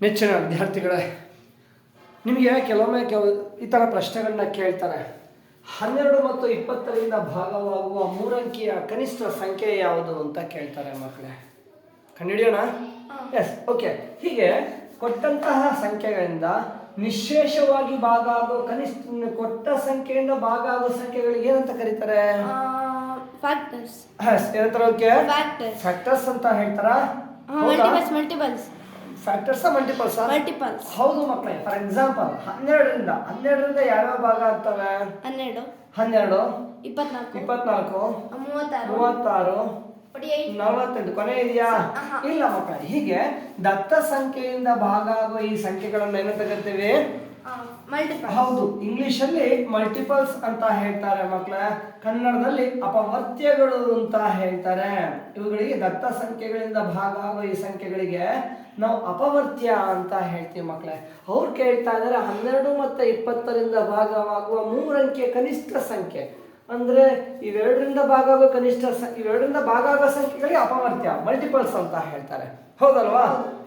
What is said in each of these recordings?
ನೆಚ್ಚಿನ ವಿದ್ಯಾರ್ಥಿಗಳೇ ನಿಮಗೆ ಕೆಲವೊಮ್ಮೆ ಕೆಲ ಈ ಥರ ಪ್ರಶ್ನೆಗಳನ್ನ ಕೇಳ್ತಾರೆ? ಹನ್ನೆರಡು ಮತ್ತು ಇಪ್ಪತ್ತರಿಂದ ಭಾಗವಾಗುವ ಮೂರಂಕಿಯ ಕನಿಷ್ಠ ಸಂಖ್ಯೆ ಯಾವುದು ಅಂತ ಕೇಳ್ತಾರೆ ಮಕ್ಕಳೇ. ಕಂಡುಹಿಡಿಯೋಣ? ಎಸ್ ಓಕೆ ಹೀಗೆ ಕೊಟ್ಟಂತಹ ಸಂಖ್ಯೆಗಳಿಂದ ನಿಶೇಷವಾಗಿ ಭಾಗ ಆಗೋ ಕನಿಷ್ಠ ಕೊಟ್ಟ ಸಂಖ್ಯೆಯಿಂದ ಭಾಗ ಆಗೋ ಸಂಖ್ಯೆಗಳಿಗೆ ಏನಂತ ಕರೀತಾರೆ? ಫ್ಯಾಕ್ಟರ್ಸ್ ಫ್ಯಾಕ್ಟರ್ಸ್ ಅಂತ ಹೇಳ್ತಾರ? Multiples multiples factors multiples multiples ಹೌದು ಮಕ್ಕಳೇ ಫಾರ್ ಎಕ್ಸಾಂಪಲ್ ಹನ್ನೆರಡರಿಂದ ಹನ್ನೆರಡರಿಂದ ಯಾವ್ಯಾವ ಭಾಗ ಆಗ್ತವೆ? ಹನ್ನೆರಡು. ಹನ್ನೆರಡು ಇಪ್ಪತ್ನಾಲ್ಕು. ಇಪ್ಪತ್ನಾಲ್ಕು ಮೂವತ್ತಾರು. ಮೂವತ್ತಾರು ನಲವತ್ತೆಂಟು ಕೊನೆ ಇದೆಯಾ? ಇಲ್ಲ ಮಕ್ಕಳ ಹೀಗೆ ದತ್ತ ಸಂಖ್ಯೆಯಿಂದ ಭಾಗ ಆಗುವ ಈ ಸಂಖ್ಯೆಗಳನ್ನ ಏನಂತ ಕರಿತೀವಿ ಹೌದು ಇಂಗ್ಲಿಷ್ ಅಲ್ಲಿ ಮಲ್ಟಿಪಲ್ಸ್ ಅಂತ ಹೇಳ್ತಾರೆ ಮಕ್ಕಳ ಕನ್ನಡದಲ್ಲಿ ಅಪವರ್ತ್ಯಗಳು ಅಂತ ಹೇಳ್ತಾರೆ. ಇವುಗಳಿಗೆ ದತ್ತ ಸಂಖ್ಯೆಗಳಿಂದ ಭಾಗ ಆಗುವ ಈ ಸಂಖ್ಯೆಗಳಿಗೆ ನಾವು ಅಪವರ್ತ್ಯ ಅಂತ ಹೇಳ್ತೀವಿ ಮಕ್ಕಳೇ ಅವ್ರು ಕೇಳ್ತಾ ಇದ್ದಾರೆ ಹನ್ನೆರಡು ಮತ್ತು ಇಪ್ಪತ್ತರಿಂದ ಭಾಗವಾಗುವ ಮೂರಂಕೆ ಕನಿಷ್ಠ ಸಂಖ್ಯೆ. ಅಂದ್ರೆ ಇವೆರಡರಿಂದ ಭಾಗ ಆಗುವ ಕನಿಷ್ಠ ಇವೆರಡರಿಂದ ಭಾಗ ಆಗೋ ಸಂಖ್ಯೆಗಳಿಗೆ ಅಪವರ್ತ್ಯ ಮಲ್ಟಿಪಲ್ಸ್ ಅಂತ ಹೇಳ್ತಾರೆ. ಹೌದಲ್ವಾ?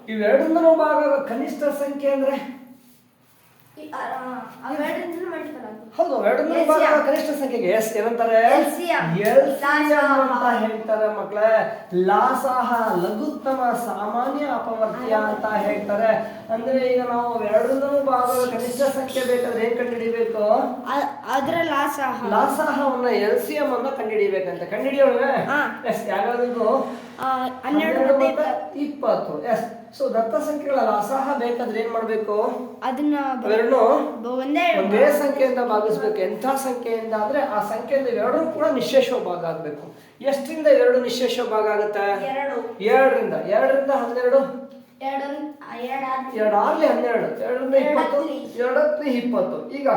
ಇವೆರಡರಿಂದನೂ ಭಾಗ ಆಗೋ ಕನಿಷ್ಠ ಸಂಖ್ಯೆ ಅಂದ್ರೆ? ಹೌದು ಎರಡನ್ನೂ ಭಾಗ. ಕನಿಷ್ಠ ಸಂಖ್ಯೆಗೆ. ಎಸ್ ಏನಂತಾರೆ? ಅಂತ ಲಾಸಾಹ. ಹೇಳ್ತಾರೆ ಮಕ್ಕಳೇ ಲಾಸಾಹ ಲಘುತ್ತಮ ಸಾಮಾನ್ಯ ಅಪವರ್ತ್ಯ ಅಂತ ಹೇಳ್ತಾರೆ. ಅಂದ್ರೆ ಈಗ ನಾವು ಎರಡನ್ನೂ ಭಾಗ ಕನಿಷ್ಠ ಸಂಖ್ಯೆ ಬೇಕಾದ್ರೆ ಏನ್ ಕಂಡುಹಿಡಿಬೇಕು? ಅದರ ಲಾಸ ಲಾಸಾಹವನ್ನ ಎಲ್ ಸಿ ಎಂ ಅನ್ನ ಕಂಡುಹಿಡಿಬೇಕಂತ. ಕಂಡುಹಿಡಿಯೋಣ. ಎಸ್ ಯಾವ್ಯಾವ್ದು? ಹನ್ನೆರಡು ಇಪ್ಪತ್ತು. ಎಸ್ ಸೊ ದತ್ತ ಸಂಖ್ಯೆಗಳ ಅಸಹ ಬೇಕಾದ್ರೆ ಏನ್ ಮಾಡ್ಬೇಕು? ಅದನ್ನ ಒಂದೇ ಒಂದೇ ಸಂಖ್ಯೆಯಿಂದ ಭಾಗಿಸ್ಬೇಕು. ಎಂಥ ಸಂಖ್ಯೆಯಿಂದ ಅಂದ್ರೆ ಆ ಸಂಖ್ಯೆಯಿಂದ ಎರಡು ಕೂಡ ನಿಶೇಷ ಭಾಗ ಆಗ್ಬೇಕು. ಎಷ್ಟರಿಂದ ಎರಡು ನಿಶೇಷ ಭಾಗ ಆಗುತ್ತೆ? ಎರಡು. ಎರಡರಿಂದ ಎರಡರಿಂದ ಹನ್ನೆರಡು? ಎರಡು ಎರಡು ಎರಡು ಆರ್ಲಿ ಹನ್ನೆರಡು. ಎರಡರಿಂದ ಇಪ್ಪತ್ತು. ಎರಡತ್ಲಿ ಇಪ್ಪತ್ತು. ಈಗ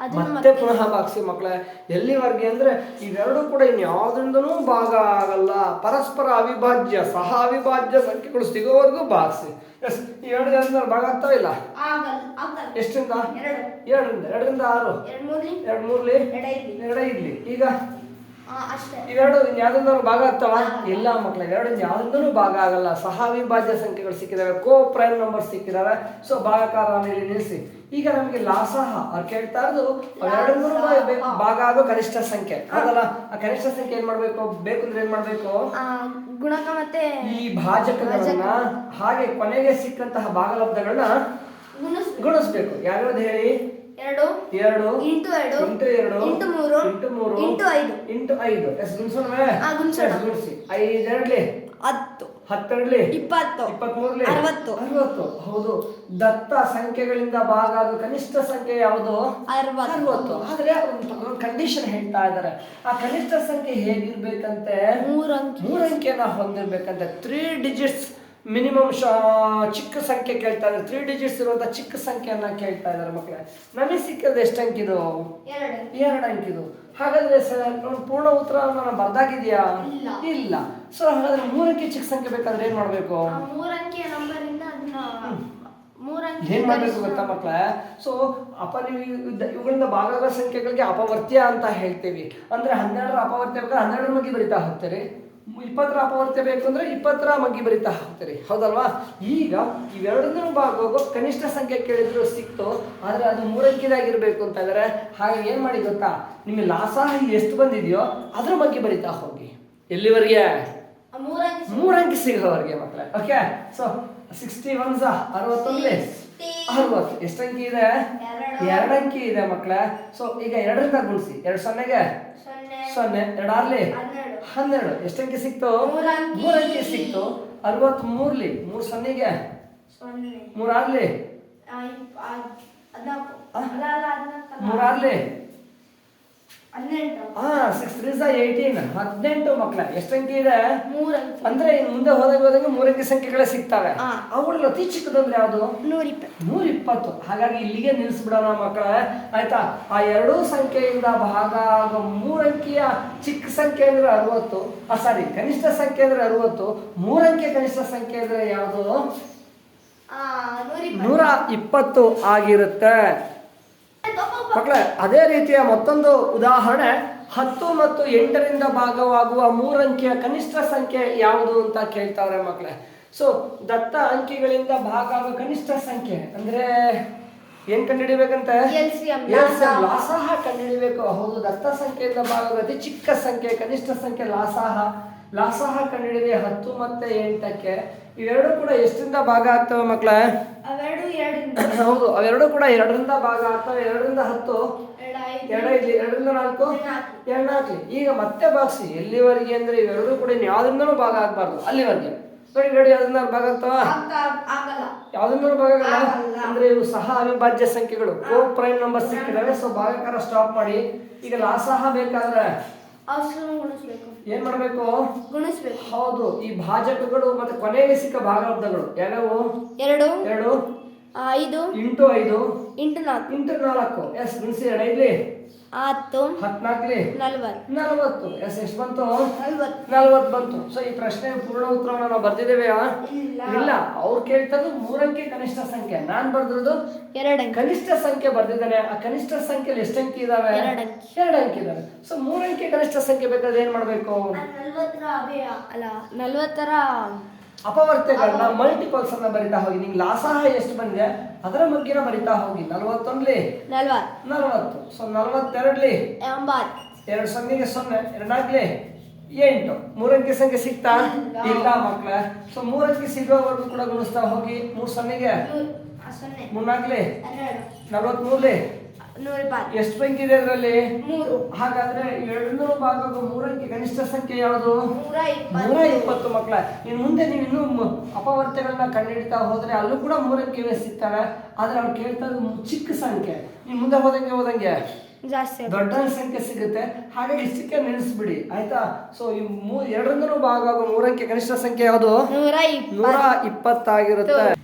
ಮತ್ತೆ ಪುನಃ ಭಾಗಿಸಿ ಮಕ್ಕಳೇ ಎಲ್ಲಿವರೆಗೆ ಅಂದ್ರೆ ಇವೆರಡು ಕೂಡ ಇನ್ಯಾವುದರಿಂದನೂ ಭಾಗ ಆಗಲ್ಲ. ಪರಸ್ಪರ ಅವಿಭಾಜ್ಯ ಸಹ ಅವಿಭಾಜ್ಯ ಸಂಖ್ಯೆಗಳು ಸಿಗೋವರೆಗೂ ಭಾಗಿಸಿ. ಎಸ್ ಈ ಜನ ಭಾಗ ಆಗ್ತಾವ ಇಲ್ಲ? ಎಷ್ಟರಿಂದ ಎರಡು. ಎರಡರಿಂದ ಎರಡರಿಂದ ಆರು. ಎರಡ್ ಮೂರ್ಲಿ ಎರಡ್ ಮೂರ್ಲಿ ಎರಡು ಐದ್ಲಿ ಎರಡ ಇರ್ಲಿ ಈಗ? ಇವೆರಡು ಯಾವ್ದಾದ್ರು ಭಾಗ ಆಗ್ತಾವ? ಎಲ್ಲ ಮಕ್ಕಳ ಇವೆರಡು ಯಾವ್ದಿಂದನೂ ಭಾಗ ಆಗಲ್ಲ. ಸಹ ಅವಿಭಾಜ್ಯ ಸಂಖ್ಯೆಗಳು ಸಿಕ್ಕಿದಾವೆ. ಕೋ ಪ್ರೈಮ್ ನಂಬರ್ ಸಿಕ್ಕಿದಾವೆ. ಸೊ ಭಾಗಕಾರ ನಿಲ್ಲಿಸಿ. ಈಗ ನಮಗೆ ಲಾಸಹ ಅವ್ರು ಕೇಳ್ತಾ ಇರೋದು ಎರಡನ್ನೂ ಭಾಗ ಆಗೋ ಕನಿಷ್ಠ ಸಂಖ್ಯೆ. ಆಗಲ್ಲ ಆ ಕನಿಷ್ಠ ಸಂಖ್ಯೆ ಏನ್ ಮಾಡ್ಬೇಕು? ಬೇಕು ಅಂದ್ರೆ ಏನ್ ಮಾಡ್ಬೇಕು? ಗುಣಕ ಮತ್ತೆ ಈ ಭಾಜಕಗಳನ್ನ ಹಾಗೆ ಕೊನೆಗೆ ಸಿಕ್ಕಂತಹ ಭಾಗಲಬ್ಧಗಳನ್ನ ಗುಣಿಸ್ ಗುಣಿಸ್ಬೇಕು. ಯಾವ್ಯಾವ್ದು ಹೇಳಿ? ಎರಡು ಎರಡು ಇಂಟು ಎರಡು ಇಂಟು ಎರಡು ಇಂಟು ಮೂರು ಇಂಟು ಮೂರು ಇಂಟು ಐದು. ಇಂಟು ಐದು. ಗುಣಿಸೋಣವೇ ಗುಣಿಸೋಣ. ಗುಣಿಸಿ ಐದೆರಡ್ಲಿ? ಹತ್ತು. ಹತ್ತೆರಡ್ಲಿ? ಇಪ್ಪತ್ತು. ಇಪ್ಪತ್ಮೂರ್ಲಿ? ಅರವತ್ತು. ಅರವತ್ತು. ಹೌದು. ದತ್ತ ಸಂಖ್ಯೆಗಳಿಂದ ಭಾಗ ಆಗೋ ಕನಿಷ್ಠ ಸಂಖ್ಯೆ ಯಾವುದು? ಅರವತ್ತು. ಅರವತ್ತು. ಆದ್ರೆ ಒಂದು ಕಂಡೀಷನ್ ಹೇಳ್ತಾ ಇದ್ದಾರೆ. ಆ ಕನಿಷ್ಠ ಸಂಖ್ಯೆ ಹೇಗಿರ್ಬೇಕಂತೆ? ಮೂರು ಅಂಕಿ. ಮೂರು ಅಂಕಿಯನ್ನ ಹೊಂದಿರ್ಬೇಕಂತೆ. ತ್ರೀ ಡಿಜಿಟ್ಸ್ ಮಿನಿಮಮ್ ಚಿಕ್ಕ ಸಂಖ್ಯೆ ಕೇಳ್ತಾ ಇದ್ದಾರೆ. ತ್ರೀ ಡಿಜಿಟ್ಸ್ ಇರುವಂತ ಚಿಕ್ಕ ಸಂಖ್ಯೆಯನ್ನ ಕೇಳ್ತಾ ಇದ್ದಾರೆ ಮಕ್ಕಳೇ. ನಮಗೆ ಸಿಕ್ಕಿರೋದು ಎಷ್ಟು ಅಂಕಿದು? ಎರಡು ಅಂಕಿದು. ಹಾಗಾದ್ರೆ ಸರ್ ಒಂದು ಪೂರ್ಣ ಉತ್ತರ ನಾನು ಬರ್ದಾಗಿದ್ಯಾ? ಇಲ್ಲ. ಸೊ ಹಾಗಾದ್ರೆ ಮೂರಕ್ಕೆ ಚಿಕ್ಕ ಸಂಖ್ಯೆ ಬೇಕಾದ್ರೆ ಏನ್ ಮಾಡ್ಬೇಕು? ಏನ್ ಮಾಡ್ಬೇಕು ಗೊತ್ತಾ ಮಕ್ಕಳೇ? ಸೊ ಅಪ ನೀವು ಇವುಗಳಿಂದ ಭಾಗಗಳ ಸಂಖ್ಯೆಗಳಿಗೆ ಅಪವರ್ತ್ಯ ಅಂತ ಹೇಳ್ತೀವಿ. ಅಂದ್ರೆ ಹನ್ನೆರಡರ ಅಪವರ್ತ್ಯ ಬೇಕಾದ್ರೆ ಹನ್ನೆರಡರ ಮಗಿ ಬರಿತಾ ಹೋಗ್ತೀರಿ. ಇಪ್ಪತ್ತರ ಅಪವರ್ತ್ಯ ಬೇಕು ಅಂದ್ರೆ ಇಪ್ಪತ್ತರ ಮಗ್ಗಿ ಬರಿತಾ ಹೋಗ್ತೀರಿ. ಹೌದಲ್ವಾ? ಈಗ ಇವೆರಡನ್ನೂ ಭಾಗ ಕನಿಷ್ಠ ಸಂಖ್ಯೆ ಕೇಳಿದ್ರು ಸಿಕ್ತು ಆದ್ರೆ ಅದು ಮೂರಂಕಿದಾಗಿರ್ಬೇಕು ಅಂತ ಇದಾರೆ. ಹಾಗೆ ಏನ್ ಮಾಡಿ ಗೊತ್ತಾ? ನಿಮಗೆ ಲಾಸಾಹ ಎಷ್ಟು ಬಂದಿದೆಯೋ ಅದ್ರ ಬಗ್ಗೆ ಬರಿತಾ ಹೋಗಿ. ಎಲ್ಲಿವರೆಗೆ? ಮೂರಂಕಿ ಸಿಗೋವರೆಗೆ ಮಕ್ಕಳೇ ಓಕೆ ಸೊ ಸಿಕ್ಸ್ಟಿ ಒನ್ ಸಹ ಅರವತ್ತೊಂದ್ಲಿ ಅರವತ್ತು. ಎಷ್ಟು ಅಂಕಿ ಇದೆ? ಎರಡು. ಅಂಕಿ ಇದೆ ಮಕ್ಕಳೇ ಸೊ ಈಗ ಎರಡರಿಂದ ಗುಣಿಸಿ. ಎರಡು ಸೊನ್ನೆಗೆ? ಸೊನ್ನೆ. ಎರಡಾರ್ಲಿ? ಹನ್ನೆರಡು. ಹನ್ನೆರಡು ಎಷ್ಟು ಅಂಕಿ ಸಿಕ್ತು. ಮೂರು ಅಂಕಿ. ಮೂರು ಅಂಕಿ ಸಿಕ್ತು ಅರವತ್ತ್ ಮೂರ್ಲಿ ಮೂರು ಸೊನ್ನೆಗೆ ಸೊನ್ನೆ ಮೂರು ಹಾ ಸಿಕ್ಸ್ ತ್ರೀ ಏಯ್ಟೀನ್ ಹದಿನೆಂಟು ಮಕ್ಕಳ ಎಷ್ಟು ಅಂಕಿ ಇದೆ? ಅಂದ್ರೆ ಮುಂದೆ ಹೋದಾಗ ಹೋದಾಗ ಮೂರಂಕಿ ಸಂಖ್ಯೆಗಳೇ ಸಿಗ್ತವೆ. ಅವಳು ಅವುಗಳಲ್ಲಿ ಅತಿ ಚಿಕ್ಕದಂದ್ರೆ ಯಾವುದು? ನೂರ ಇಪ್ಪತ್ತು ಹಾಗಾಗಿ ಇಲ್ಲಿಗೆ ನಿಲ್ಲಿಸ್ಬಿಡೋಣ ಮಕ್ಕಳೇ. ಆಯ್ತಾ? ಆ ಎರಡೂ ಸಂಖ್ಯೆಯಿಂದ ಭಾಗ ಆಗೋ ಮೂರಂಕಿಯ ಚಿಕ್ಕ ಸಂಖ್ಯೆ ಅಂದ್ರೆ ಅರವತ್ತು. ಆ ಸಾರಿ ಕನಿಷ್ಠ ಸಂಖ್ಯೆ ಅಂದ್ರೆ ಅರವತ್ತು. ಮೂರಂಕಿಯ ಕನಿಷ್ಠ ಸಂಖ್ಯೆ ಅಂದ್ರೆ ಯಾವುದು? ನೂರ ಇಪ್ಪತ್ತು ಆಗಿರುತ್ತೆ. ಮಕ್ಕಳೇ ಅದೇ ರೀತಿಯ ಮತ್ತೊಂದು ಉದಾಹರಣೆ ಹತ್ತು ಮತ್ತು ಎಂಟರಿಂದ ಭಾಗವಾಗುವ ಮೂರಂಕಿಯ ಕನಿಷ್ಠ ಸಂಖ್ಯೆ ಯಾವುದು ಅಂತ ಕೇಳ್ತಾವ್ರೆ ಮಕ್ಕಳೇ. ಸೊ ದತ್ತ ಅಂಕಿಗಳಿಂದ ಭಾಗ ಆಗುವ ಕನಿಷ್ಠ ಸಂಖ್ಯೆ ಅಂದ್ರೆ ಏನ್ ಕಂಡುಹಿಡಿಬೇಕಂತ? ಲಾಸಾಹ. ಕಂಡುಹಿಡಿಬೇಕು. ಹೌದು ದತ್ತ ಸಂಖ್ಯೆಯಿಂದ ಭಾಗ ಅತಿ ಚಿಕ್ಕ ಸಂಖ್ಯೆ ಕನಿಷ್ಠ ಸಂಖ್ಯೆ ಲಾಸಾಹ. ಲಾಸಾಹ ಕಂಡುಹಿಡಿದ್ರೆ ಹತ್ತು ಮತ್ತೆ ಎಂಟಕ್ಕೆ ಇವೆರಡು ಕೂಡ ಎಷ್ಟರಿಂದ ಭಾಗ ಆಗ್ತವೆ ಮಕ್ಕಳ? ಎರಡರಿಂದ ಹೌದು ಅವೆರಡು ಕೂಡ ಎರಡರಿಂದ ಭಾಗ ಆಗ್ತವೆ. ಎರಡರಿಂದ ಹತ್ತು ಎರಡು ಐದು ಎರಡರಿಂದ ನಾಲ್ಕು. ಎರಡು ನಾಲ್ಕು ಈಗ ಮತ್ತೆ ಭಾಗಿಸಿ ಎಲ್ಲಿವರೆಗೆ ಅಂದ್ರೆ ಇವೆರಡು ಕೂಡ ಯಾವ್ದ್ರಿಂದ ಯಾವ್ದ್ರಿಂದನೂ ಭಾಗ ಆಗ್ಬಾರ್ದು. ಅಲ್ಲಿವರೆಗೆ. ನೋಡಿ ನೋಡಿ ಯಾವ್ದ್ರಿಂದ ಭಾಗ ಆಗ್ತಾವ? ಯಾವ್ದ್ರ ಭಾಗ ಆಗಲ್ಲ. ಅಂದ್ರೆ ಇವು ಸಹ ಅವಿಭಾಜ್ಯ ಸಂಖ್ಯೆಗಳು. ಕೋ ಪ್ರೈಮ್ ನಂಬರ್ ಸಿಕ್ಕಿದಾವೆ ಸೊ ಭಾಗಕಾರ ಸ್ಟಾಪ್ ಮಾಡಿ. ಈಗ ಲಾಸಹ ಬೇಕಾದ್ರೆ ಏನ್ ಮಾಡ್ಬೇಕು? ಗುಣಿಸ್ಬೇಕು. ಹೌದು ಈ ಭಾಜಕಗಳು ಮತ್ತೆ ಕೊನೆಗೆ ಸಿಕ್ಕ ಭಾಗಾಬ್ದಗಳು ಯಾವ್ಯಾವು? ಎರಡು. ಎರಡು. ಐದು ಇಂಟು ಐದು ಇಂಟು ನಾಲ್ಕು ಇಂಟು ನಾಲ್ಕು. ಎಸ್ ನಿಲ್ಸಿ ಎರಡು ಐದ್ಲಿ ಹತ್ತು ಹತ್ನಾಲ್ಕಲಿ ನಲ್ವತ್ತು ನಲವತ್ತು. ಎಸ್ ಎಷ್ಟು ಬಂತು? ನಲ್ವತ್ತು ನಲ್ವತ್ತು ಬಂತು. ಸೊ ಈ ಪ್ರಶ್ನೆ ಪೂರ್ಣ ಉತ್ತರವನ್ನು ನಾವು ಬರ್ದಿದ್ದೇವೆ ಇಲ್ಲ. ಅವ್ರು ಕೇಳ್ತದ್ದು ಮೂರಕ್ಕೆ ಕನಿಷ್ಠ ಸಂಖ್ಯೆ. ನಾನ್ ಬರ್ದಿರೋದು ಎರಡು ಕನಿಷ್ಠ ಸಂಖ್ಯೆ ಬರ್ದಿದ್ದಾನೆ. ಆ ಕನಿಷ್ಠ ಸಂಖ್ಯೆ ಎಷ್ಟು ಅಂಕಿ ಇದಾವೆ? ಎರಡು ಅಂಕಿ. ಇದಾವೆ. ಸೊ ಮೂರಕ್ಕೆ ಕನಿಷ್ಠ ಸಂಖ್ಯೆ ಬೇಕಾದ್ರೆ ಏನ್ ಮಾಡ್ಬೇಕು? ನಲ್ವತ್ತರ ಅಲ್ಲ ನಲ್ವತ್ತರ ಅಪವರ್ತ್ಯಗಳನ್ನ ಮಲ್ಟಿಪಲ್ಸ್ ಅನ್ನ ಬರಿತಾ ಹೋಗಿ. ನಿಂಗೆ ಲಾಸಾಹ ಎಷ್ಟು ಬಂದಿದೆ ಅದರ ಮಗ್ಗಿನ ಬರಿತಾ ಹೋಗಿ. ನಲವತ್ತೊಂದ್ಲಿ? ನಲ್ವತ್ತು. ಸೊ ನಲವತ್ತೆರಡ್ಲಿ? ಎರಡು ಸೊನ್ನೆಗೆ ಸೊನ್ನೆ ಎರಡಾಗ್ಲಿ? ಎಂಟು. ಮೂರಂಕಿ ಸಂಖ್ಯೆ ಸಿಗ್ತಾ? ಇಲ್ಲ. ಮಕ್ಳ. ಸೊ ಮೂರಕ್ಕೆ ಸಿಗುವವರೆಗೂ ಕೂಡ ಗುಣಿಸ್ತಾ ಹೋಗಿ. ಮೂರ್ ಸೊನ್ನೆಗೆ? ಮೂರ್ನಾಗ್ಲಿ ನಲವತ್ಮೂರ್ಲಿ? ಎಷ್ಟು ಸಂಖ್ಯೆ ಇದೆ ಅದರಲ್ಲಿ? ಮೂರು. ಹಾಗಾದ್ರೆ ಎರಡ್ನೂರು ಭಾಗಕ್ಕೂ ಮೂರಕ್ಕೆ ಕನಿಷ್ಠ ಸಂಖ್ಯೆ ಯಾವುದು? ನೂರ ಇಪ್ಪತ್ತು. ಮಕ್ಕಳ. ಇನ್ನು ಮುಂದೆ ನೀವು ಇನ್ನೂ ಅಪವರ್ತಗಳನ್ನ ಕಂಡುಹಿಡಿತಾ ಹೋದ್ರೆ ಅಲ್ಲೂ ಕೂಡ ಮೂರಕ್ಕೆ ಇವೆ ಸಿಗ್ತವೆ. ಆದ್ರೆ ಅವ್ರು ಕೇಳ್ತಾ ಚಿಕ್ಕ ಸಂಖ್ಯೆ. ನೀವು ಮುಂದೆ ಹೋದಂಗೆ ಹೋದಂಗೆ ಜಾಸ್ತಿ ದೊಡ್ಡ ಸಂಖ್ಯೆ ಸಿಗುತ್ತೆ. ಹಾಗಾಗಿ ಇಷ್ಟಕ್ಕೆ ನೆನೆಸ್ಬಿಡಿ. ಆಯ್ತಾ? ಸೊ ಈ ಮೂ ಎರಡರಿಂದನೂ ಭಾಗ ಆಗೋ ಮೂರಂಕಿ ಕನಿಷ್ಠ ಸಂಖ್ಯೆ ಯಾವುದು? ನೂರ ನೂರ ಇಪ್ಪತ್ತು ಇಪ್ಪತ್ತಾಗಿರುತ್ತೆ.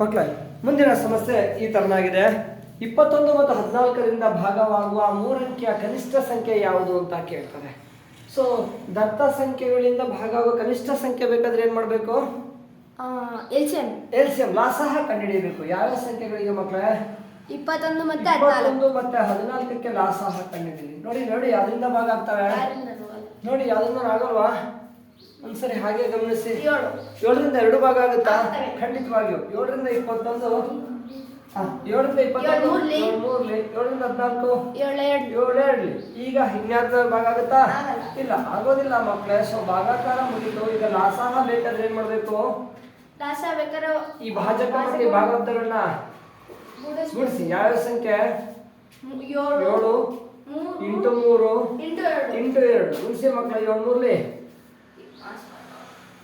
ಮಕ್ಕಳ ಮುಂದಿನ ಸಮಸ್ಯೆ ಈ ತರನಾಗಿದೆ. ಇಪ್ಪತ್ತೊಂದು ಮತ್ತು ಹದಿನಾಲ್ಕರಿಂದ ಭಾಗವಾಗುವ ಮೂರಂಕಿಯ ಕನಿಷ್ಠ ಸಂಖ್ಯೆ ಯಾವುದು ಅಂತ ಕೇಳ್ತಾರೆ. ಸೊ ದತ್ತ ಸಂಖ್ಯೆಗಳಿಂದ ಭಾಗವಾಗುವ ಕನಿಷ್ಠ ಸಂಖ್ಯೆ ಬೇಕಾದ್ರೆ ಏನ್ ಮಾಡಬೇಕು? ಎಲ್ಸಿಎಂ. ಎಲ್ಸಿಎಂ ಲಾಸಹ ಕಂಡುಹಿಡಿಯಬೇಕು ಯಾವ ಸಂಖ್ಯೆಗಳಿಗೆ ಮಕ್ಕಳೇ? ಇಪ್ಪತ್ತೊಂದು ಮತ್ತೆ ಹದಿನಾಲ್ಕು ಮತ್ತೆ ಹದಿನಾಲ್ಕಕ್ಕೆ ಲಾಸಹ ಕಂಡುಹಿಡಿಯಿರಿ ನೋಡಿ ನೋಡಿ ಅದರಿಂದ ಭಾಗ ಆಗ್ತವೆ. ನೋಡಿ ಯಾವ್ದನ್ನ ಆಗಲ್ವಾ? ಒಂದ್ಸರಿ ಹಾಗೆ ಗಮನಿಸಿ. ಏಳು. ಏಳರಿಂದ ಎರಡು ಭಾಗ ಆಗುತ್ತಾ. ಖಂಡಿತವಾಗಿಯೂ. ಏಳರಿಂದ ಇಪ್ಪತ್ತೊಂದು. ಏಳರಿಂದ ಇಪ್ಪತ್ತೊಂದು ಮೂರ್ಲಿ. ಏಳರಿಂದ ಹದಿನಾಲ್ಕು. ಈಗ ಇನ್ಯಾರ್ದ ಭಾಗ ಆಗುತ್ತಾ. ಇಲ್ಲ ಆಗೋದಿಲ್ಲ ಮಕ್ಕಳೇ ಸೊ ಭಾಗಾಕಾರ ಮುಗಿತು. ಈಗ ಲಾಸಾಹ ಬೇಕಾದ್ರೆ ಏನ್ ಮಾಡ್ಬೇಕು? ಈ ಭಾಜಕ ಮತ್ತೆ ಭಾಗವತಗಳನ್ನ. ಗುಡಿಸಿ ಯಾವ ಸಂಖ್ಯೆ? ಏಳು ಇಂಟು ಮೂರು ಇಂಟು ಎರಡು. ಗುಣಿಸಿ ಮಕ್ಕಳ ಏಳು ಮೂರ್ಲಿ.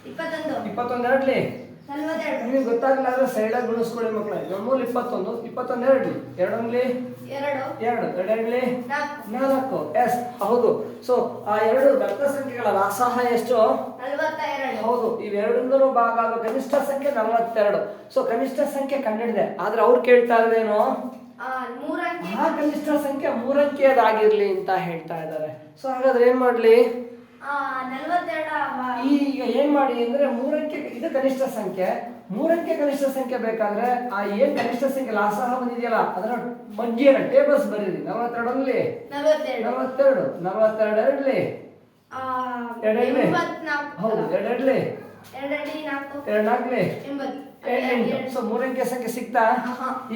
ಇಪ್ಪತ್ತೊಂದು. ಇಪ್ಪತ್ತೊಂದು ಎರಡ್ಲಿ. ನಿಮಗೆ ಗೊತ್ತಾಗಲ್ಲ ಅಂದ್ರೆ ಸೈಡಾಗಿ ಗುಣಿಸ್ಕೊಳ್ಳಿ ಮಕ್ಕಳೇ ಮೂಲ ಇಪ್ಪತ್ತೊಂದು ಇಪ್ಪತ್ತೊಂದು ಎರಡು ಎರಡೊಂದ್ಲಿ? ಎರಡು. ಎರಡು. ಎರಡಂಗ್ಲಿ ನಾಲ್ಕು. ಎಸ್ ಹೌದು. ಸೊ ಆ ಎರಡು ದತ್ತ ಸಂಖ್ಯೆಗಳ ಲಾಸಾಹ ಎಷ್ಟು? ಹೌದು. ಇವೆರಡರಿಂದಲೂ ಭಾಗ ಆಗೋ ಕನಿಷ್ಠ ಸಂಖ್ಯೆ ನಲವತ್ತೆರಡು. ಸೊ ಕನಿಷ್ಠ ಸಂಖ್ಯೆ ಕಂಡಿಡಿದೆ. ಆದ್ರೆ ಅವ್ರು ಕೇಳ್ತಾ ಇರೋದೇನು? ಆ, ಕನಿಷ್ಠ ಸಂಖ್ಯೆ ಮೂರಂಕಿಯದಾಗಿರ್ಲಿ ಅಂತ ಹೇಳ್ತಾ ಇದ್ದಾರೆ. ಸೊ ಹಾಗಾದ್ರೆ ಏನ್ ಮಾಡ್ಲಿ? ಈಗ ಏನ್ ಮಾಡಿ ಅಂದ್ರೆ ಮೂರಕ್ಕೆ ಇದು ಕನಿಷ್ಠ ಸಂಖ್ಯೆ. ಮೂರಕ್ಕೆ ಕನಿಷ್ಠ ಸಂಖ್ಯೆ ಬೇಕಾದ್ರೆ ಆ ಏನ್ ಕನಿಷ್ಠ ಸಂಖ್ಯೆ ಲಾಸಹ ಬಂದಿದೆಯಲ್ಲ ಅದರ ಬಗ್ಗೆ ಟೇಬಲ್ಸ್ ಬರೀರಿ. ನಲವತ್ತೆರಡಲ್ಲಿ ನಲ್ವತ್ತೆರಡು. ನಲವತ್ತೆರಡು. ನಲವತ್ತೆರಡು ಎರಡ್ಲಿ. ಹೌದು ಎರಡೆರಡ್ಲಿ ಎರಡ್ನಾಕ್ಲಿ ಎಂಟು. ಸೊ ಮೂರಂಕೆ ಸಂಖ್ಯೆ ಸಿಗ್ತಾ?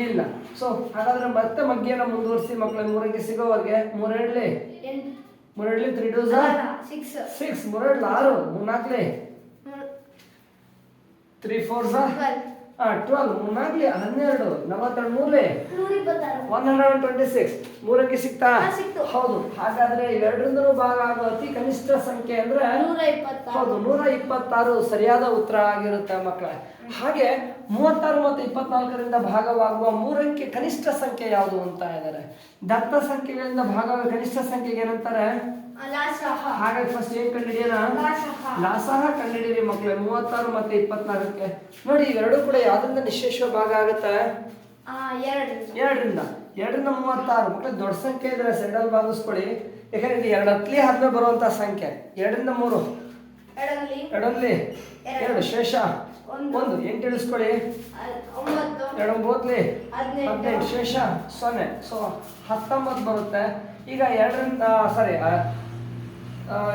ಇಲ್ಲ. ಸೊ ಹಾಗಾದ್ರೆ ಮತ್ತೆ ಮಗ್ಗಿಯನ್ನ ಮುಂದುವರಿಸಿ ಮಕ್ಕಳ ಮೂರಂಕೆ ಸಿಗೋವರೆಗೆ ಮೂರೆರಡ್ಲಿ ಎಂಟು ಮೂರೆರಡ್ಲಿ ತ್ರೀ ಡೂಸ್ ಸಿಕ್ಸ್ ಸಿಕ್ಸ್ ಮೂರೆರಡ್ಲಿ ಆರು ಮೂರ್ನಾಲ್ಕಲಿ ತ್ರೀ ಫೋರ್ ಹಾ ಟ್ವೆಲ್ ಮೂರ್ನಾಲ್ಕಲಿ ಹನ್ನೆರಡು ನಲವತ್ತೆರಡು ಮೂರ್ಲಿ? ಒನ್ ಹಂಡ್ರೆಡ್ ಟ್ವೆಂಟಿ ಸಿಕ್ಸ್ ಮೂರಕ್ಕೆ ಸಿಗ್ತಾ ಸಿಕ್ತು. ಹೌದು. ಹಾಗಾದ್ರೆ ಇವೆರಡರಿಂದಲೂ ಭಾಗ ಆಗೋ ಅತಿ ಕನಿಷ್ಠ ಸಂಖ್ಯೆ ಅಂದ್ರೆ ಹೌದು ನೂರ ಇಪ್ಪತ್ತಾರು ಸರಿಯಾದ ಉತ್ತರ ಆಗಿರುತ್ತೆ ಮಕ್ಕಳ. ಹಾಗೆ ಮೂವತ್ತಾರು ಮತ್ತು ಇಪ್ಪತ್ನಾಲ್ಕರಿಂದ ಭಾಗವಾಗುವ ಮೂರಕ್ಕೆ ಕನಿಷ್ಠ ಸಂಖ್ಯೆ ಯಾವುದು ಅಂತ ಇದ್ದಾರೆ ದತ್ತ ಸಂಖ್ಯೆಗಳಿಂದ ಭಾಗವಾಗುವ ಕನಿಷ್ಠ ಸಂಖ್ಯೆಗೆ ಏನಂತಾರೆ? ಹಾಗಾಗಿ ಫಸ್ಟ್ ಏನ್ ಕಂಡಿಡಿಯೋಣ ಲಾಸಹ ಕಂಡಿಡೀರಿ ಮಕ್ಕಳೇ ಮೂವತ್ತಾರು ಮತ್ತೆ ಇಪ್ಪತ್ನಾಲ್ಕಕ್ಕೆ ನೋಡಿ ಇವೆರಡು ಕೂಡ ಯಾವ್ದ್ರಿಂದ ನಿಶೇಷ ಭಾಗ ಆಗುತ್ತೆ? ಎರಡರಿಂದ. ಎರಡರಿಂದ. ಮೂವತ್ತಾರು. ಮಕ್ಕಳು ದೊಡ್ಡ ಸಂಖ್ಯೆ ಇದ್ರೆ ಸೆಂಡಲ್ ಭಾಗಿಸ್ಕೊಳ್ಳಿ. ಯಾಕಂದ್ರೆ ಇದು ಎರಡು ಹತ್ಲಿ ಹದ್ಮೆ ಬರುವಂತ ಸಂಖ್ಯೆ. ಎರಡರಿಂದ ಮೂರು. ಎರಡಲ್ಲಿ? ಎರಡು. ಶೇಷ? ಒಂದು. ಏನ್ ಎಂಟು ಇಳಿಸ್ಕೊಳ್ಳಿ. ಎರಡು ಒಂಬತ್ತಲಿ ಹದಿನೆಂಟು. ಶೇಷ? ಸೊನ್ನೆ. ಸೊ ಹತ್ತೊಂಬತ್ತು ಬರುತ್ತೆ. ಈಗ ಎರಡರಿಂದ ಸಾರಿ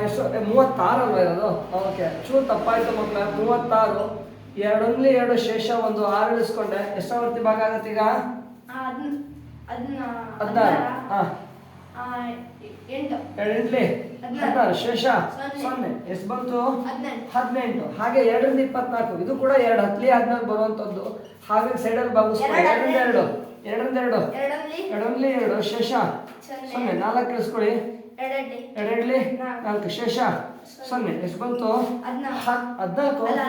ಎಷ್ಟು ಮೂವತ್ತಾರು ಅಲ್ವಾ ಇರೋದು? ಓಕೆ. ಚೂರು ತಪ್ಪಾಯಿತು ಮಕ್ಕಳ ಮೂವತ್ತಾರು. ಎರಡೊಂದ್ಲಿ ಎರಡು ಶೇಷ ಒಂದು ಆರು ಇಳಿಸ್ಕೊಂಡೆ. ಎಷ್ಟಾವರ್ತಿ ಭಾಗ ಆಗತ್ತೆ ಈಗ? ಹದಿನಾರು. ಹಾ. ಎರಡೆಂಟ್ಲಿ ಹದಿನಾರು. ಶೇಷ? ಸೊನ್ನೆ. ಎಷ್ಟು ಬಂತು? ಹದಿನೆಂಟು. ಹಾಗೆ ಎರಡರಿಂದ ಇಪ್ಪತ್ನಾಲ್ಕು. ಇದು ಕೂಡ ಎರಡು. ಹತ್ತಲಿ ಆದ್ಮೇಲೆ ಬರುವಂತದ್ದು ಹಾಗೆ ಸೈಡಲ್ಲಿ ಅಲ್ಲಿ ಎರಡು ಎರಡರಿಂದ ಎರಡು. ಎರಡರಿಂದ ಎರಡು. ಎರಡೊಂದ್ಲಿ ಎರಡು. ಶೇಷ? ಸೊನ್ನೆ. ಸೊನ್ನೆ. ನಾಲ್ಕು ಇಳಿಸ್ಕೊಳ್ಳಿ. ಎರಡೆರಡ್ಲಿ ನಾಲ್ಕು. ಶೇಷ? ಸೊನ್ನೆ. ಎಷ್ಟು ಬಂತು? ಹದಿನಾಲ್ಕು. ಅಲ್ಲ,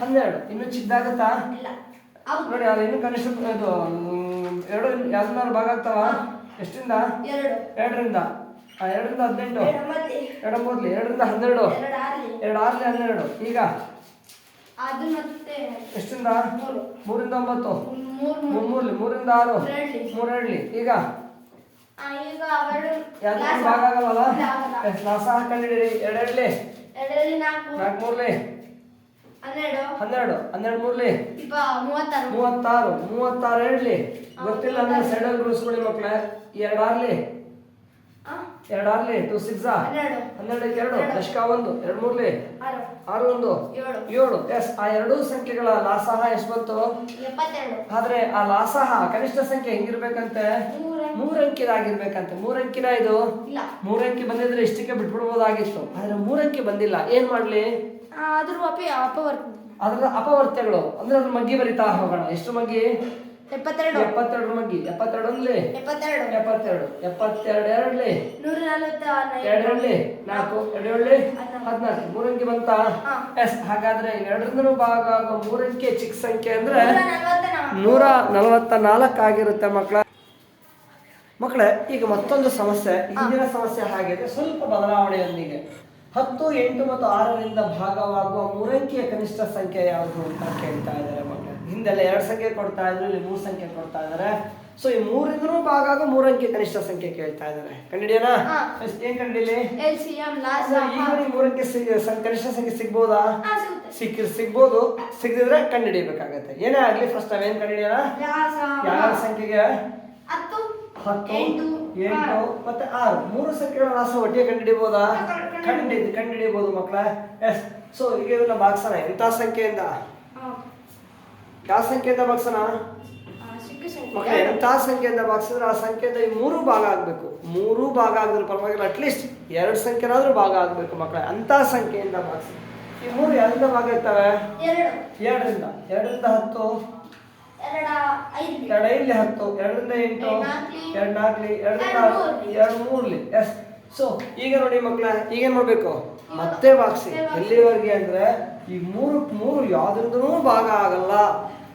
ಹನ್ನೆರಡು. ಇನ್ನು ಚಿದ್ದಾಗತ್ತಾ ನೋಡಿ ಅದು ಇನ್ನು ಕನಿಷ್ಠ ಇದು ಎರಡು ಯಾವ್ದಾರು ಭಾಗ ಆಗ್ತಾವ? ಎಷ್ಟರಿಂದ ಎರಡು. ಎರಡರಿಂದ. ಎರಡರಿಂದ ಹದಿನೆಂಟು. ಎರಡು ಮೂರ್ಲಿ ಎರಡರಿಂದ ಹನ್ನೆರಡು. ಎರಡು ಆರ್ಲಿ. ಹನ್ನೆರಡು. ಈಗ? ಎಷ್ಟಿಂದ? ಮೂರಿಂದ ಒಂಬತ್ತು. ಮೂರು ಮೂರ್. ಮೂರು ಮೂರ್ಲಿ. ಮೂರಿಂದ ಆರು. ಮೂರೆರಡ್ಲಿ. ಈಗ? ಈಗ ಅವೆರಡು ಯಾವ್ದು ಲಾಸ. ಭಾಗ ಆಗಲ್ಲ. ಎರಡೆರಡ್ಲಿ? ಎರಡರಲ್ಲಿ ನಾಲ್ಕು. ನಾಲ್ಕು ಮೂರ್ಲಿ ಹನ್ನೆರಡು. ಹನ್ನೆರಡು. ಹನ್ನೆರಡು ಮೂರ್ಲಿ ಮೂವತ್ತಾರು. ಮೂವತ್ತಾರು. ಮೂವತ್ತಾರು ಎರಡ್ಲಿ ಗೊತ್ತಿಲ್ಲ ಅಂದ್ರೆ ಸೈಡಲ್ಲಿ ರೂಲ್ಸ್ ಮಕ್ಳೇ. ಎರಡಾರ್ಲಿ? ಎರಡಾರ್ಲಿ? ಟು ಸಿಕ್ಸ್ ಹನ್ನೆರಡು. ಹನ್ನೆರಡಕ್ಕೆ ಎರಡು. ದಶಕ ಒಂದು. ಎರಡು ಮೂರ್ಲಿ ಆರು ಒಂದು. ಏಳು. ಎಸ್ ಆ ಎರಡೂ ಸಂಖ್ಯೆಗಳ ಲಾಸಹ ಎಷ್ಟು ಬಂತು? ಆದ್ರೆ ಆ ಲಾಸಹ ಕನಿಷ್ಠ ಸಂಖ್ಯೆ ಹೆಂಗಿರ್ಬೇಕಂತೆ? ಮೂರಂಕಿದಾಗಿರ್ಬೇಕಂತೆ. ಮೂರಂಕಿನ ಇದು ಇಲ್ಲ. ಮೂರಂಕಿ ಬಂದಿದ್ರೆ ಇಷ್ಟಕ್ಕೆ ಬಿಟ್ಬಿಡ್ಬೋದಾಗಿತ್ತು? ಆದ್ರೆ ಮೂರಂಕಿ ಬಂದಿಲ್ಲ. ಏನ್ ಮಾಡ್ಲಿ? ಅದ್ರ ಅಪಿ ಅಪವರ್ತ ಅದರ ಅಪವರ್ತ್ಯಗಳು ಅಂದ್ರೆ ಅದ್ರ ಮಗ್ಗಿ ಬರಿತಾ ಹೋಗೋಣ. ಎಷ್ಟು ಮಗ್ಗಿ? ಎಪ್ಪತ್ತೆರಡು. ಎಪ್ಪತ್ತೆರಡು ಮಗ್ಗಿ. ಎಪ್ಪತ್ತೆರಡು ಅಲ್ಲಿ ಎಪ್ಪತ್ತೆರಡು. ಎಪ್ಪತ್ತೆರಡು. ಎಪ್ಪತ್ತೆರಡು ಎರಡ್ಲಿ? ನೂರ ಎರಡರಲ್ಲಿ ನಾಲ್ಕು. ಎರಡರಲ್ಲಿ ಹದಿನಾಲ್ಕು. ಮೂರಂಕಿ ಬಂತ. ಎಸ್. ಹಾಗಾದ್ರೆ ಎರಡರಿಂದನೂ ಭಾಗ ಆಗೋ ಮೂರಂಕಿ ಚಿಕ್ಕ ಸಂಖ್ಯೆ ಅಂದ್ರೆ ನೂರ ನಲವತ್ತ ನಾಲ್ಕು. ನೂರ ನಲವತ್ತ ನಾಲ್ಕು ಆಗಿರುತ್ತೆ ಮಕ್ಕಳ ಮಕ್ಕಳೇ ಈಗ ಮತ್ತೊಂದು ಸಮಸ್ಯೆ. ಹಿಂದಿನ ಸಮಸ್ಯೆ ಹಾಗಿದೆ. ಸ್ವಲ್ಪ ಬದಲಾವಣೆಯೊಂದಿಗೆ. ಹತ್ತು ಎಂಟು ಮತ್ತು ಆರರಿಂದ ಭಾಗವಾಗುವ ಮೂರಂಕಿಯ ಕನಿಷ್ಠ ಸಂಖ್ಯೆ ಯಾವುದು ಅಂತ ಕೇಳ್ತಾ ಇದ್ದಾರೆ ಮಕ್ಕಳು. ಹಿಂದೆಲ್ಲ ಎರಡು ಸಂಖ್ಯೆ ಕೊಡ್ತಾ ಇದ್ರು ಇಲ್ಲಿ ಮೂರು ಸಂಖ್ಯೆ ಕೊಡ್ತಾ ಇದ್ದಾರೆ. ಸೊ ಈ ಮೂರಿಂದಲೂ ಭಾಗ ಆಗೋ ಮೂರಂಕಿ ಕನಿಷ್ಠ ಸಂಖ್ಯೆ ಕೇಳ್ತಾ ಇದ್ದಾರೆ. ಕಂಡಿಡಿಯೋಣ ಹಾ. ಏನ್ ಕಂಡಿಲಿ ಸಂ- ಕನಿಷ್ಠ ಸಂಖ್ಯೆ ಸಿಗ್ಬೋದಾ? ಸಿಕ್ಕಿ ಸಿಗ್ಬೋದು. ಸಿಗದಿದ್ರೆ ಕಂಡುಹಿಡಿಯಬೇಕಾಗತ್ತೆ. ಏನೇ ಆಗ್ಲಿ ಫಸ್ಟ್ ನಾವೇನ್ ಕಂಡುಹಿಡಿಯೋಣ ಲಾಸ ಯಾವ ಸಂಖ್ಯೆಗೆ? ಹತ್ತು ಎಂಟು. ಮತ್ತೆ ಆರು. ಮೂರು ಸಂಖ್ಯೆಗಳ ರಾಸ ಒಟ್ಟಿಗೆ ಕಂಡುಹಿಡಿಬೋದಾ ಕಂಡು- ಖಂಡಿತ ಕಂಡುಹಿಡಿಯಬಹುದು ಮಕ್ಕಳ ಎಸ್ ಸೊ ಈಗ ಇದನ್ನ ಭಾಗ್ಸೋಣ. ಎಂಥ ಸಂಖ್ಯೆಯಿಂದ? ಯಾವ ಸಂಖ್ಯೆಯಿಂದ ಭಾಗ್ಸೋಣ? ಮಕ್ಕಳ ಎಂತ ಸಂಖ್ಯೆಯಿಂದ ಭಾಗಿಸಿದ್ರೆ ಆ ಸಂಖ್ಯೆಯಿಂದ ಈ ಮೂರು ಭಾಗ ಆಗ್ಬೇಕು. ಮೂರು ಭಾಗ ಆಗಿದ್ರೆ ಪರವಾಗಿಲ್ಲ. ಅಟ್ಲೀಸ್ಟ್ ಎರಡು ಸಂಖ್ಯೆನಾದ್ರೂ ಭಾಗ ಆಗಬೇಕು ಮಕ್ಕಳ ಅಂತ ಸಂಖ್ಯೆಯಿಂದ ಭಾಗಿಸಿ. ಈ ಮೂರು ಯಾವ್ದಿಂದ ಭಾಗ ಇರ್ತವೆ? ಎರಡು. ಎರಡರಿಂದ. ಎರಡರಿಂದ ಹತ್ತು. ಎರಡ ಐದ್ಲಿ ಹತ್ತು ಎರಡರಿಂದ ಎಂಟು ಎರಡ್ ನಾಲ್ಕ್ಲಿ. ಎರಡು ನಾಲ್ಕಲಿ ಎರಡರಿಂದ ಎರಡ್ ಮೂರ್ಲಿ. ಎಸ್ ಸೊ ಈಗ ನೋಡಿ ಮಕ್ಕಳ ಈಗೇನು ಮಾಡ್ಬೇಕು? ಮತ್ತೆ ಭಾಗ್ಸಿ. ಎಲ್ಲಿವರೆಗೆ ಅಂದ್ರೆ ಈ ಮೂರು ಮೂರು ಯಾವ್ದ್ರಿಂದನೂ ಭಾಗ ಆಗಲ್ಲ.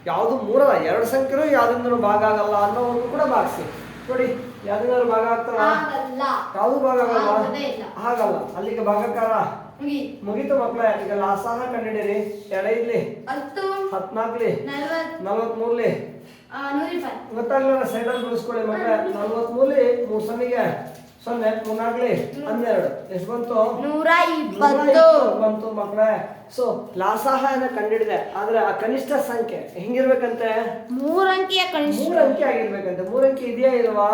ಯಾವುದು ಮೂರಲ್ಲ ಎರಡು ಸಂಖ್ಯೆನೂ ಯಾವ್ದ್ರಿಂದ ಭಾಗ ಆಗಲ್ಲ ಅನ್ನೋವನ್ನು ಕೂಡ ಭಾಗಿಸಿ. ನೋಡಿ ಯಾವ್ದಾದ್ರು ಭಾಗ ಆಗ್ತಾರ ಯಾವ್ದು ಭಾಗ ಆಗಲ್ಲ? ಆಗಲ್ಲ. ಅಲ್ಲಿಗೆ ಭಾಗಕಾರ ಮುಗೀತು ಮಕ್ಕಳ ಈಗ ಲಾಸಾನ ಕಂಡಿಡೀರಿ ಎರಡೈದ್ಲಿ ಹತ್ತು ಹತ್ನಾಲ್ಕಲಿ. ನಲ್ವತ್ ಮೂರ್ಲಿ ಗೊತ್ತಾಗ್ಲ ಸೈಡ್ ಅಲ್ಲಿ ಗೊತ್ತಾಗ್ಲಿಲ್ಲ ಸೈಡಲ್ಲಿ ಬಿಡಿಸ್ಕೊಳ್ಳಿ ಮಕ್ಕಳ ನಲ್ವತ್ಮೂರ್ಲಿ ಮೂರ್ ಸಮಿಗೆ ಸೊನ್ನೆ ಮೂರ್ನಾಗ್ಲಿ ಹನ್ನೆರಡು. ಎಷ್ಟು ಬಂತು? ನೂರ ಇಪ್ಪತ್ತು. ಬಂತು ಮಕ್ಕಳ ಸೊ ಲಾಸಾಹನ ಕಂಡಿಡಿದೆ. ಆದ್ರೆ ಆ ಕನಿಷ್ಠ ಸಂಖ್ಯೆ ಹೆಂಗಿರ್ಬೇಕಂತೆ? ಮೂರಂಕಿಯ ಕನಿಷ್ಠ. ಮೂರ್ ಅಂಕಿ ಆಗಿರ್ಬೇಕಂತೆ. ಮೂರ್ ಅಂಕಿ ಇದೆಯಾ ಇಲ್ವಾ?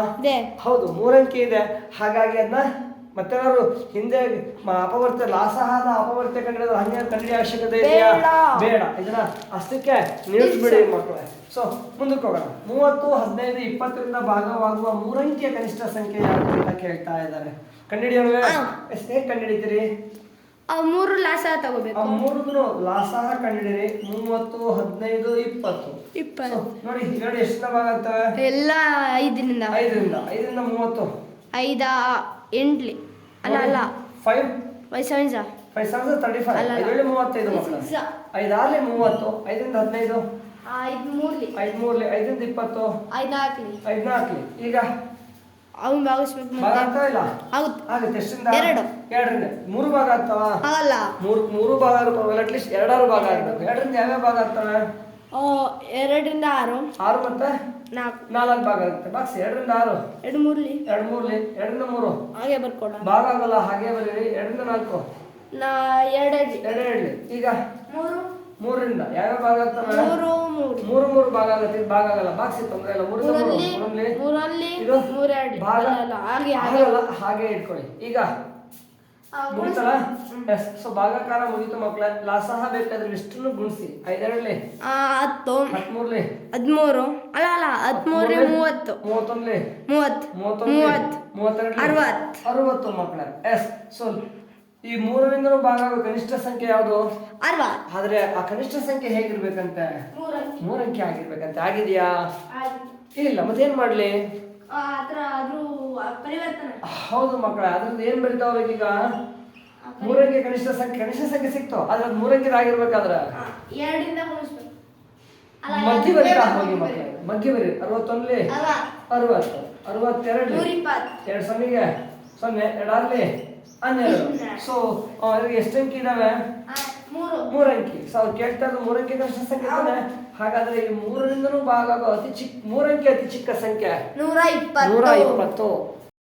ಹೌದು ಮೂರಂಕಿ ಇದೆ. ಹಾಗಾಗಿ ಅದನ್ನ ಮತ್ತೇನಾದ್ರು ಹಿಂದೆ ಮ- ಅಪವರ್ತ ಲಾಸಹಾದ ಅಪವರ್ತ ಕಂಡಿದ್ರು ಹನ್ನೆರಡು ಕಂಡಿ ಅವಶ್ಯಕತೆ ಇದೆಯಾ? ಬೇಡ. ಇದನ್ನ ಅಷ್ಟಕ್ಕೆ ನಿಲ್ಲಿಸ್ಬಿಡಿ ಮಕ್ಕಳೇ. ಸೊ ಮುಂದಕ್ಕೆ ಹೋಗೋಣ. ಮೂವತ್ತು ಹದಿನೈದು ಇಪ್ಪತ್ತರಿಂದ ಭಾಗವಾಗುವ ಮೂರಂಕಿಯ ಕನಿಷ್ಠ ಸಂಖ್ಯೆ ಯಾವುದು ಅಂತ ಕೇಳ್ತಾ ಇದ್ದಾರೆ. ಕಂಡಿಡಿಯಲ್ವೇ ಎಷ್ಟೇ ಹೇಗೆ ಕಂಡಿಡಿತೀರಿ ಆ ಮೂರು ಲಾಸ ಆ ತಗೋಬೇಕು ಲಾಸ ಲಾಸಹ ಕಂಡಿಡಿರಿ ಮೂವತ್ತು ಹದಿನೈದು ಇಪ್ಪತ್ತು. ಇಪ್ಪತ್ತು. ನೋಡಿ ನೋಡಿ ಎಷ್ಟು ಭಾಗ ಆಗ್ತವೆ? ಎಲ್ಲ ಐದರಿಂದ. ಐದರಿಂದ. ಐದರಿಂದ ಮೂವತ್ತು. ಐದ ಎಂಟ್ಲಿ. ಅಲ್ಲ ಅಲ್ಲ. ಫೈವ್ ಫೈವ್ ಸೆವೆನ್ ಸಾ ಫೈವ್ ಸಾವಿರದ ತರ್ಟಿ ಫೈವ್ ಅಲ್ಲ, ಅಲ್ಲ. ಐದೇಳು ಮೂವತ್ತೈದು ಮಕ್ಕಳು. six. ಐದಾರ್ಲಿ ಮೂವತ್ತು ಐದರಿಂದ ಹದಿನೈದು? ಐದು ಮೂರ್ಲಿ. ಐದು ಮೂರ್ಲಿ ಐದರಿಂದ ಇಪ್ಪತ್ತು? ಐದು ಹಾಕ್ಲಿ ಐದ್ನಾಲ್ಕಲಿ. ಈಗ? ಅವ್ನು ಭಾಗಿಸ್ಬೇಕು ಭಾಗ ಮತ್ತೆ ಇಲ್ಲ? ಆಗುತ್ತೆ ಆಗುತ್ತೆ ಎಷ್ಟರಿಂದ ಎರಡು. ಎರಡರಿಂದ. ಮೂರು ಭಾಗ ಆಗ್ತಾವ? ಆಗಲ್ಲ. ಮೂರು ಮೂರು ಭಾಗ ಪರವಾಗಿಲ್ಲ ಅಟ್ಲೀಸ್ಟ್ ಎರಡಾರು ಭಾಗ ಇರ್ಬೇಕು ಎರಡರಿಂದ ಯಾವ್ಯಾವ ಭಾಗ ಆಗ್ತಾವೆ? ಆ, ಎರಡರಿಂದ ಆರು. ಆರು ಮತ್ತೆ? ನಾಲ್ಕು. ನಾಲ್ಕು ಭಾಗ ಆಗುತ್ತೆ ಬಾಕ್ಸ್ ಎರಡರಿಂದ ಆರು. ಎರಡು ಮೂರ್ಲಿ. ಎರಡು ಮೂರ್ಲಿ ಎರಡರಿಂದ ಮೂರು. ಹಾಗೆ ಬರ್ಕೊಡ ಭಾಗ ಆಗಲ್ಲ ಹಾಗೆ ಬರೀರಿ. ಎರಡರಿಂದ ನಾಲ್ಕು. ನಾ ಎರಡು ಎರಡು ಎರಡ್ಲಿ ಈಗ ಮೂರು. ಮೂರರಿಂದ. ಯಾವ ಭಾಗ ಆಗುತ್ತೆ ಮೂರು ಮೂರು. ಮೂರು ಮೂರು ಭಾಗ ಆಗುತ್ತೆ. ಇದು ಭಾಗ ಆಗಲ್ಲ. ಬಾಕ್ಸ್ ತೊಂದ್ರೆ ಇಲ್ಲ ಮೂರು. ಮೂರಲ್ಲಿ ಮೂರಲ್ಲಿ ಇದು ಮೂರೆರಡು ಭಾಗ ಆಗಲ್ಲ ಹಾಗೆ ಹಾಗೆ ಇಟ್ಕೊಳ್ಳಿ. ಈಗ ಎಸ್ ಸೊ ಭಾಗಾಕಾರ ಮುಗೀತು ಮಕ್ಕಳ ಲಾಸಹ ಬೇಕಾದ್ರೆ ಇಷ್ಟನ್ನು ಗುಣಿಸಿ. ಐದೆರಡ್ಲಿ ಆ, ಹತ್ತು. ಹದಿಮೂರ್ಲಿ? ಹದಿಮೂರು. ಅಲ್ಲ ಅಲ್ಲ ಹದಿಮೂರೇ ಮೂವತ್ತು. ಮೂವತ್ತೊಂದ್ಲಿ? ಮೂವತ್ತು. ಮೂವತ್ತೊಂದು ಮೂವತ್ತು. ಮೂವತ್ತೆರಡು ಅರವತ್ತು. ಅರವತ್ತು ಮಕ್ಕಳ ಎಸ್ ಸೊ ಈ ಮೂರರಿಂದ ಭಾಗ ಕನಿಷ್ಠ ಸಂಖ್ಯೆ ಯಾವುದು? ಅರವತ್ತು. ಆದ್ರೆ ಆ ಕನಿಷ್ಠ ಸಂಖ್ಯೆ ಹೇಗಿರ್ಬೇಕಂತೆ? ಮೂರಂಕಿ ಆಗಿರ್ಬೇಕಂತೆ. ಆಗಿದೆಯಾ? ಇಲ್ಲ ಮತ್ತೇನ್ ಮಾಡ್ಲಿ? ಪರಿವರ್ತನೆ. ಹೌದು ಮಕ್ಕಳ ಅದ್ರಿಂದ ಏನ್ ಬೆಳಿತಾವ ಈಗ ಮೂರಕ್ಕೆ ಕನಿಷ್ಠ ಸಂಖ್ಯೆ ಕನಿಷ್ಠ ಸಂಖ್ಯೆ ಸಿಕ್ತು ಆದ್ರೆ ಅದು ಆಗಿರ್ಬೇಕಾದ್ರ ಎರಡಿಂದ ಗುಣಿಸ್ಬೇಕು ಮಧ್ಯ ಎರಡು ಬರೀತಾ ಹೋಗಿ ಮಧ್ಯ ಮಕ್ಕಳ ಮಧ್ಯ ಬರಿ ಅರವತ್ತೊಂದ್ಲಿ? ಅರವತ್ತು. ಅರವತ್ತು ಅರವತ್ತೆರಡು ಎರಡ್ ಎರಡು ಸೊನ್ನೆಗೆ? ಸೊನ್ನೆ ಎರಡಾರ್ಲಿ? ಹನ್ನೆರಡು. ಸೊ ಅವ್ರಿಗೆ ಎಷ್ಟು ಅಂಕಿ ಇದಾವೆ? ಮೂರಂಕಿ. ಸೊ ಅವ್ರು ಕೇಳ್ತಾ ಇರೋದು ಮೂರಂಕಿ ಕಷ್ಟ ಸಂಖ್ಯೆ ಅಂದ್ರೆ ಹಾಗಾದ್ರೆ ಈ ಮೂರರಿಂದನೂ ಭಾಗ ಆಗೋ ಅತಿ ಚಿಕ್ಕ ಮೂರಂಕಿ ಅತಿ ಚಿಕ್ಕ ಸಂಖ್ಯೆ. ನೂರ ನೂರ ಇಪ್ಪತ್ತು ಇಪ್ಪತ್ತು.